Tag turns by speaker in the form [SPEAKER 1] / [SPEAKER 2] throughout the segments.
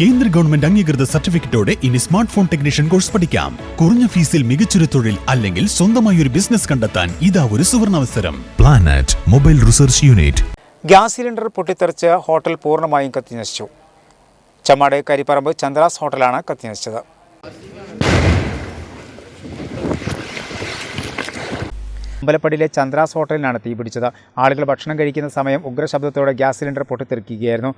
[SPEAKER 1] കേന്ദ്ര ഗവൺമെന്റ് അംഗീകൃത സർട്ടിഫിക്കറ്റോടെ ഇനി സ്മാർട്ട് ഫോൺ ടെക്നീഷ്യൻ കോഴ്സ് പഠിക്കാം. കുറഞ്ഞ ഫീസിൽ മികച്ചൊരു തൊഴിൽ അല്ലെങ്കിൽ സ്വന്തമായി ഒരു ബിസിനസ് കണ്ടെത്താൻ ഇതാ ഒരു സുവർണാവസരം.
[SPEAKER 2] Planet mobile research unit
[SPEAKER 3] gas cylinder പൊട്ടിത്തെറിച്ച് ഹോട്ടൽ പൂർണമായും കത്തിനശിച്ചു. ചമ്മാട് കരിപ്പറമ്പ് ചന്ദ്രാസ് ഹോട്ടലാണ് കത്തിനശിച്ചത്. അമ്പലപ്പടിയിലെ ചന്ദ്രാസ് ഹോട്ടലിനാണ് തീപിടിച്ചത് ആളുകൾ ഭക്ഷണം കഴിക്കുന്ന സമയം ഉഗ്രശബ്ദത്തോടെ ഗ്യാസ് സിലിണ്ടർ പൊട്ടിത്തെറിക്കുകയായിരുന്നു.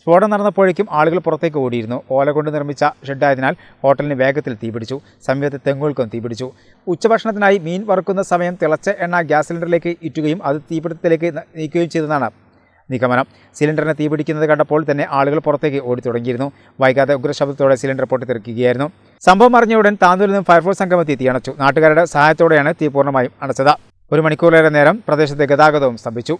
[SPEAKER 3] സ്ഫോടനം നടന്നപ്പോഴേക്കും ആളുകൾ പുറത്തേക്ക് ഓടിയിരുന്നു. ഓല കൊണ്ട് നിർമ്മിച്ച ഷെഡായതിനാൽ ഹോട്ടലിന് വേഗത്തിൽ തീപിടിച്ചു സമീപത്തെ തെങ്ങുകൾക്കും തീപിടിച്ചു ഉച്ചഭക്ഷണത്തിനായി മീൻ വറുക്കുന്ന സമയം തിളച്ച എണ്ണ ഗ്യാസ് സിലിണ്ടറിലേക്ക് ഇറ്റുകയും അത് തീപിടുത്തത്തിലേക്ക് നീക്കുകയും ചെയ്തതാണ്. നിഗമനം. സിലിണ്ടറിനെ തീപിടിക്കുന്നത് കണ്ടപ്പോൾ തന്നെ ആളുകൾ പുറത്തേക്ക് ഓടി തുടങ്ങിയിരുന്നു. വൈകാതെ ഉഗ്രശബ്ദത്തോടെ സിലിണ്ടർ പൊട്ടിത്തെറിക്കുകയായിരുന്നു സംഭവം അറിഞ്ഞ ഉടൻ താന്തൂരിൽ നിന്നും ഫയർഫോഴ്സ് സംഘമെത്തി തീയണച്ചു നാട്ടുകാരുടെ സഹായത്തോടെയാണ് തീ പൂർണമായും അടച്ചത്. ഒരു മണിക്കൂറിലേറെ നേരം പ്രദേശത്തെ ഗതാഗതവും സ്തംഭിച്ചു.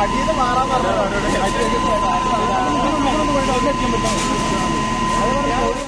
[SPEAKER 3] അടിയിൽ മാറാൻ പറഞ്ഞു